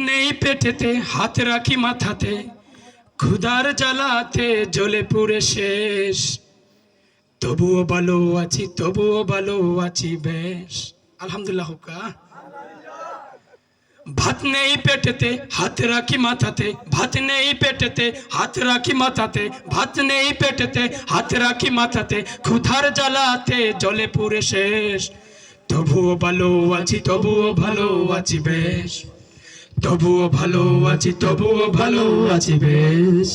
নেই পেটেতে হাত রাখি মাথাতে ক্ষুধার জ্বালাতে জ্বলে পুড়ে শেষ তবুও ভালো আছি তবুও ভালো আছি বেশ আলহামদুলিল্লাহ হুকা ভাত নেই পেটেতে হাত রাখি মাথাতে ভাত নেই পেটেতে হাত রাখি মাথাতে ভাত নেই পেটেতে হাত রাখি মাথাতে ক্ষুধার জ্বালাতে জলে পুরে শেষ তবুও ভালো আছি তবুও ভালো আছি বেশ তবুও ভালো আছি, তবুও ভালো আছি বেশ।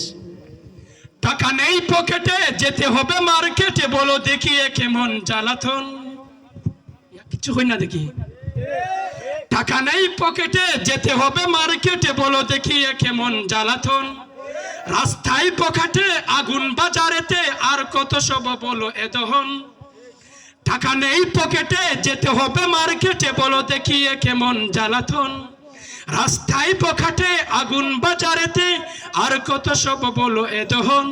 টাকা নেই পকেটে, যেতে হবে মার্কেটে, বলো দেখি কেমন জ্বালাতন। কিছু হয় না দেখি। টাকা নেই পকেটে, যেতে হবে মার্কেটে, বলো দেখি কেমন জ্বালাতন। রাস্তায় পকেটে, আগুন বাজারেতে, আর কত সব বলো এ দহন। টাকা নেই পকেটে, যেতে হবে মার্কেটে, বলো দেখি কেমন জ্বালাতন। রাস্তায় পকেটে আগুন বাজারেতে, আর কত সব বলো এ দহন।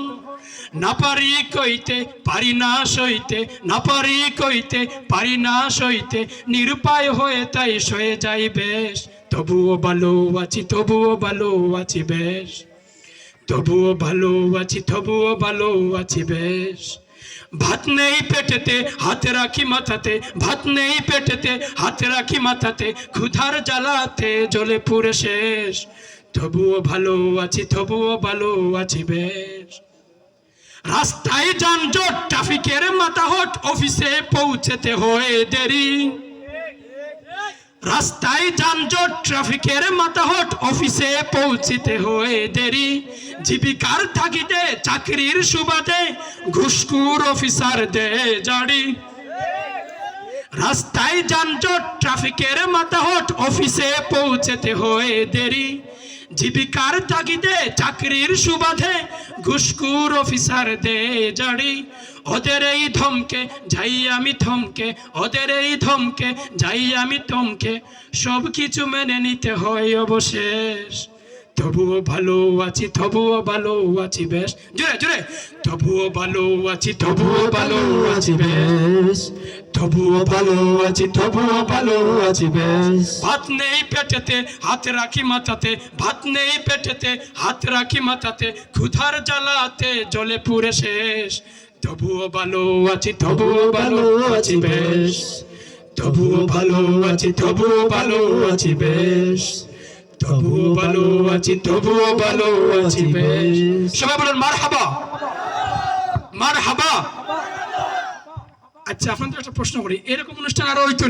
না পারি কইতে, পারি না সইতে, না পারি কইতে, পারি না সইতে, নিরুপায় হয়ে তাই সয়ে যাই বেশ। তবুও ভালো আছি, তবুও ভালো আছি বেশ। তবুও ভালো আছি, তবুও ভালো আছি বেশ। ভাত নেই পেটেতে, হাতে রাখি মাথাতে, ভাত নেই পেটেতে, হাতে রাখি মাথাতে, ক্ষুধার জ্বালাতে জলে পুরে শেষ। তবুও ভালো আছি, তবুও ভালো আছি বেশ। রাস্তায় যানজট, ট্রাফিকের মাথা হট অফিসে পৌঁছেতে হয়ে দেরি। রাস্তায় যানজট ট্রাফিকের মাথাহট অফিসে পৌঁছিতে হয়ে দেরি। জীবিকার থাকিতে চাকরির সুবাদে ঘুষকুর অফিসার দে জাড়ি রাস্তায় যানজট ট্রাফিকের মাথাহট অফিসে পৌঁছেতে হয়ে দেরি। জীবিকার তাগিদে, চাকরির সুবাদে ঘুষখুর অফিসার দে জাড়ি। ওদের এই ধমকে, যাই আমি থমকে, ওদের এই ধমকে, যাই আমি থমকে সব কিছু মেনে নিতে হয় অবশেষ। তবুও ভালো আছি, তবুও ভালো আছি, বেশ। জোরে জোরে। তবুও ভালো আছি, তবুও ভালো আছি, বেশ। তবুও ভালো আছি, তবুও ভালো আছি, বেশ। ভাত নেই পেটেতে, হাত রাখি মাথাতে, ভাত নেই পেটেতে, হাত রাখি মাথাতে, ক্ষুধার জ্বালাতে জলে পুরে শেষ। তবুও ভালো আছি, তবুও ভালো আছি, বেশ। তবুও ভালো আছি, তবুও ভালো আছি, বেশ। তবুও ভালো আছি, তবুও ভালো আছি, বেশ। সবাই বলেন মার হাবা মার হাবা আচ্ছা আপনাদের একটা প্রশ্ন করি। এরকম অনুষ্ঠান আরও হইতো